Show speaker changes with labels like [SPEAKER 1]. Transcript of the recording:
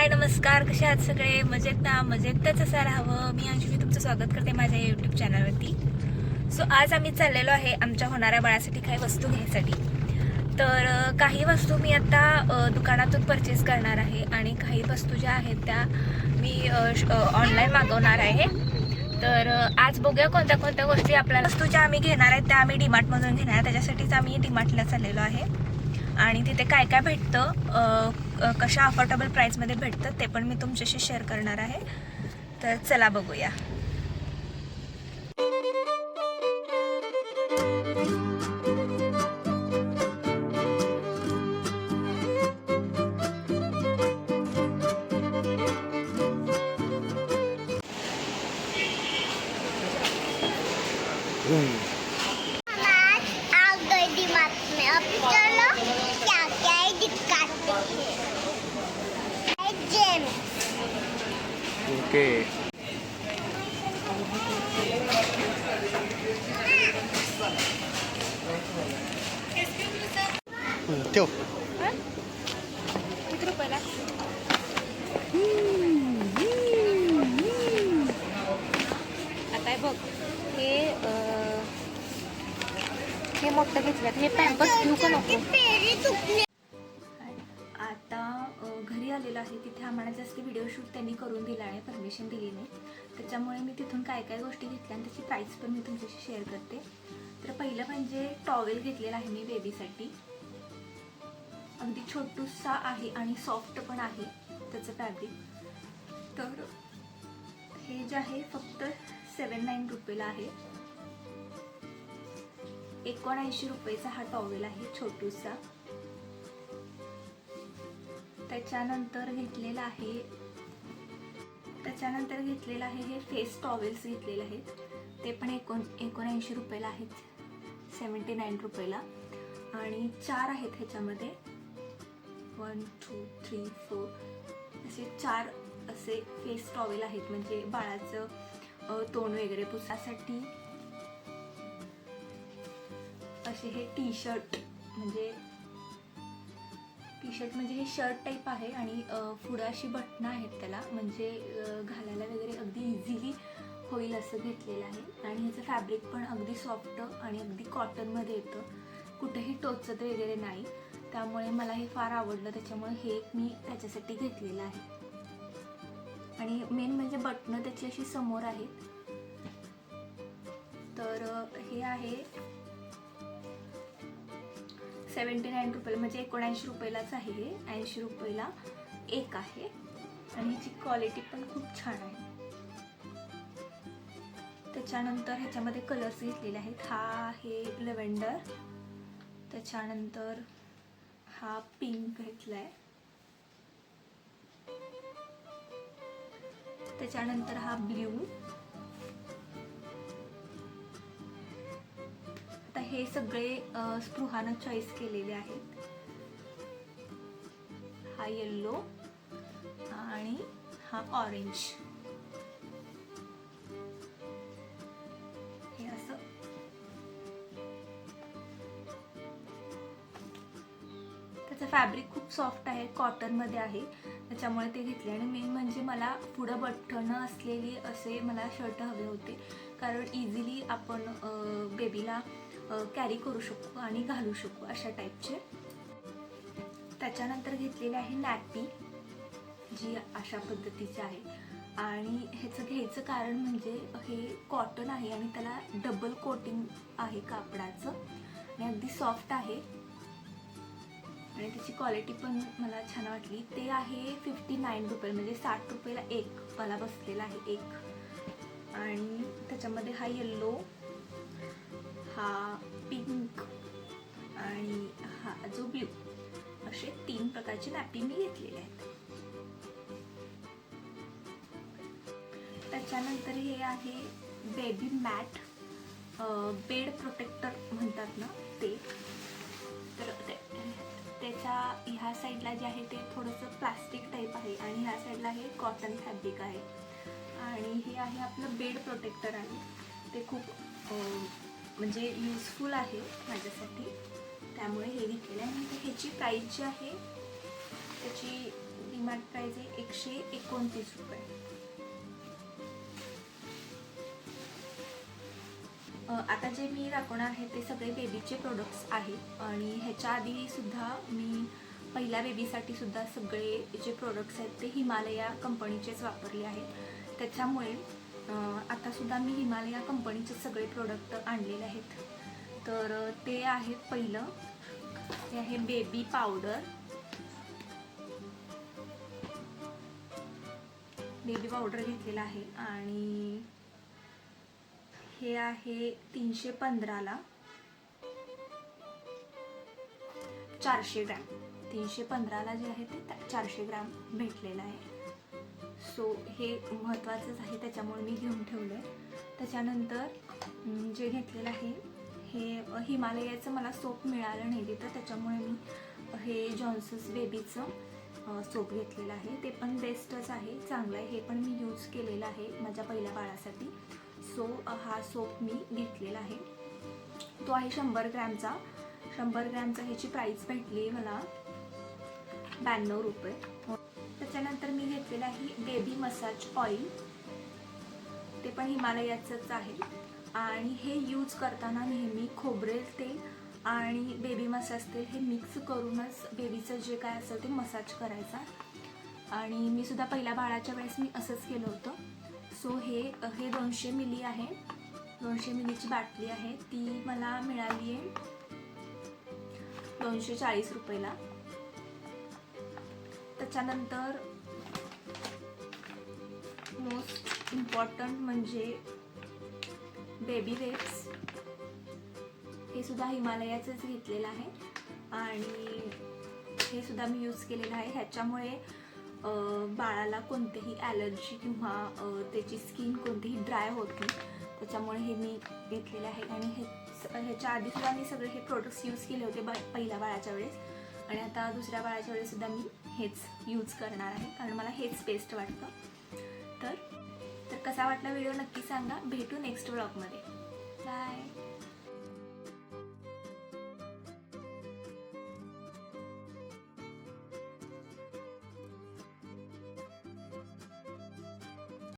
[SPEAKER 1] हाय नमस्कार कसे आहात सगळे? मजेत ना? मजेतच असं राहावं मी अंजली तुमचं स्वागत करते माझ्या यूट्यूब चॅनलवरती सो आज आम्ही चाललेलो आहे आमच्या होणाऱ्या बाळासाठी काही वस्तू घ्यायसाठी. तर काही वस्तू मी आता दुकानातून परचेस करणार आहे आणि काही वस्तू ज्या आहेत त्या मी ऑनलाईन मागवणार आहे. तर आज बघूया कोणत्या कोणत्या गोष्टी आपल्याला वस्तू ज्या आम्ही घेणार आहेत त्या आम्ही डीमार्टमधून घेणार आहे. त्याच्यासाठीच आम्ही डीमार्टला चाललेलो आहे. आणि तिथे काय काय भेटतं कशा अफोर्डेबल प्राईसमध्ये भेटतं ते पण मी तुमच्याशी शेअर करणार आहे. तर चला बघूया.
[SPEAKER 2] आज आ गई दिमाग में अब चलो क्या क्या है दिखाते हैं जेम
[SPEAKER 3] ओके. ठेव.
[SPEAKER 1] आता बघ हे हे मोठं घेतलं हे पॅम्पर्स घेऊ का नको? घरी आलेला आहे. तिथे आम्हाला जास्त व्हिडिओ शूट त्यांनी करून दिला आहे परमिशन दिली नाही त्याच्यामुळे मी तिथून काय काय गोष्टी घेतल्या आणि त्याची प्राईस पण मी तुमच्याशी शेअर करते. तर पहिलं म्हणजे टॉवेल घेतलेला आहे मी बेबीसाठी अगदी छोटूसा आहे आणि सॉफ्ट पण आहे त्याचं फॅब्रिक तर हे जे आहे फक्त सेवन नाईन रुपयेला आहे. एकोणऐंशी रुपयेचा हा टॉवेल आहे छोटूसा. त्याच्यानंतर घेतलेलं आहे त्याच्यानंतर घेतलेलं आहे हे फेस टॉवेल्स घेतलेले आहेत. ते पण एकोण एकोणऐंशी रुपयाला आहेत सेवन्टी नाईन रुपयाला. आणि चार आहेत ह्याच्यामध्ये. वन टू थ्री फोर असे चार असे फेस टॉवेल आहेत म्हणजे बाळाचं तोंड वगैरे पुसासाठी. असे हे टी शर्ट म्हणजे टी शर्ट म्हणजे हे शर्ट टाईप आहे आणि पुढं अशी बटणं आहेत त्याला. म्हणजे घालायला वगैरे अगदी इझिली होईल असं घेतलेलं आहे. आणि ह्याचं फॅब्रिक पण अगदी सॉफ्ट आणि अगदी कॉटनमध्ये येतं. कुठेही टोचत वगैरे नाही. त्यामुळे मला हे फार आवडलं. त्याच्यामुळे हे एक मी त्याच्यासाठी घेतलेलं आहे. आणि मेन म्हणजे बटणं त्याची अशी समोर आहेत. तर हे आहे सेवन्टी नाईन रुपयाला म्हणजे एकोणऐंशी रुपयालाच आहे हे. ऐंशी रुपयाला एक आहे. आणि ह्याची क्वालिटी पण खूप छान आहे. त्याच्यानंतर ह्याच्यामध्ये कलर्स घेतलेले आहेत. हा आहे लव्हेंडर त्याच्यानंतर हा पिंक घेतलाय. त्याच्यानंतर हा ब्ल्यू हे सगळे स्पृहानं चॉईस केलेले आहेत. हा येल्लो आणि हा ऑरेंज हे असं. त्याचं फॅब्रिक खूप सॉफ्ट आहे कॉटनमध्ये आहे. त्याच्यामुळे ते घेतले आणि मेन म्हणजे मला पुढं बटणं असलेली असे मला शर्ट हवे होते. कारण इझिली आपण बेबीला कॅरी करू शकू आणि घालू शकू अशा टाईपचे त्याच्यानंतर घेतलेली आहे नॅपी जी अशा पद्धतीची आहे. आणि ह्याचं घ्यायचं कारण म्हणजे हे कॉटन आहे आणि त्याला डबल कोटिंग आहे कापडाचं. आणि अगदी सॉफ्ट आहे. आणि त्याची क्वालिटी पण मला छान वाटली. ते आहे फिफ्टी नाईन रुपये म्हणजे साठ रुपयाला एक मला बसलेला आहे एक. आणि त्याच्यामध्ये हा येल्लो हा पिंक आणि हा जो ब्ल्यू असे तीन प्रकारचे नॅपी मी घेतलेले आहेत. त्याच्यानंतर हे आहे बेबी मॅट बेड प्रोटेक्टर म्हणतात ना ते. तर ते- त्याच्या ह्या साईडला जे आहे ते थोडंसं प्लास्टिक टाईप आहे आणि ह्या साईडला हे कॉटन फॅब्रिक आहे. आणि हे आहे आपलं बेड प्रोटेक्टर आहे ते खूप म्हणजे युजफुल आहे माझ्यासाठी. त्यामुळे हे घेतलेलं आहे आणि ह्याची प्राईस जी आहे त्याची डिमार्ट प्राईज आहे एकशे एकोणतीस रुपये. आता जे मी दाखवणार आहे ते सगळे बेबीचे प्रोडक्ट्स आहेत. आणि ह्याच्या आधी सुद्धा मी पहिल्या बेबीसाठी सुद्धा सगळे जे प्रोडक्ट्स आहेत ते हिमालया कंपनीचेच वापरले आहेत. त्याच्यामुळे आतासुद्धा मी हिमालया कंपनीचे सगळे प्रोडक्ट आणलेले आहेत. तर ते आहेत पहिलं. हे आहे बेबी पावडर बेबी पावडर घेतलेला आहे आणि हे आहे तीनशे पंधराला. चारशे ग्रॅम. तीनशे पंधराला जे आहे ते चारशे ग्रॅम भेटलेलं आहे. सो हे महत्त्वाचंच आहे त्याच्यामुळे मी घेऊन ठेवलं. आहे त्याच्यानंतर जे घेतलेलं आहे हे हिमालयाचं मला सोप मिळालं नाही तिथं त्याच्यामुळे मी हे जॉन्सन्स बेबीचं सोप घेतलेलं आहे. ते पण बेस्टच आहे चांगलं आहे हे पण मी यूज केलेलं आहे माझ्या पहिल्या बाळासाठी. सो हा सोप मी घेतलेला आहे. तो आहे शंभर ग्रॅमचा. शंभर ग्रॅमचा ह्याची प्राईस भेटली मला ब्याण्णव रुपये. त्याच्यानंतर मी घेतलेलं आहे बेबी मसाज ऑइल. ते पण हिमालयाचंच आहे. आणि हे यूज करताना नेहमी खोबरेल तेल आणि बेबी मसाज तेल हे मिक्स करूनच बेबीचं जे काय असेल ते मसाज करायचा. आणि मी सुद्धा पहिल्या बाळाच्या वेळेस मी असंच केलं होतं. सो हे हे दोनशे मिली आहे. दोनशे मिलीची बाटली आहे. ती मला मिळाली आहे दोनशे चाळीस रुपयाला. त्याच्यानंतर मोस्ट इम्पॉर्टंट म्हणजे बेबी वेप्स हे सुद्धा हिमालयाचंच घेतलेलं आहे. आणि हे सुद्धा मी यूज केलेलं आहे. ह्याच्यामुळे बाळाला कोणतेही ॲलर्जी किंवा त्याची स्किन कोणतीही ड्राय होती त्याच्यामुळे हे मी घेतलेले आहे. आणि हे स- ह्याच्या आधी सुद्धा मी सगळे हे प्रोडक्ट्स यूज केले होते ब पहिल्या बाळाच्या वेळेस. आणि आता दुसऱ्या बाळाच्या वेळेस सुद्धा मी हेच यूज करणार आहे. कारण मला हेच बेस्ट वाटतं. तर तर कसा वाटला व्हिडिओ नक्की सांगा. भेटू नेक्स्ट ब्लॉगमध्ये बाय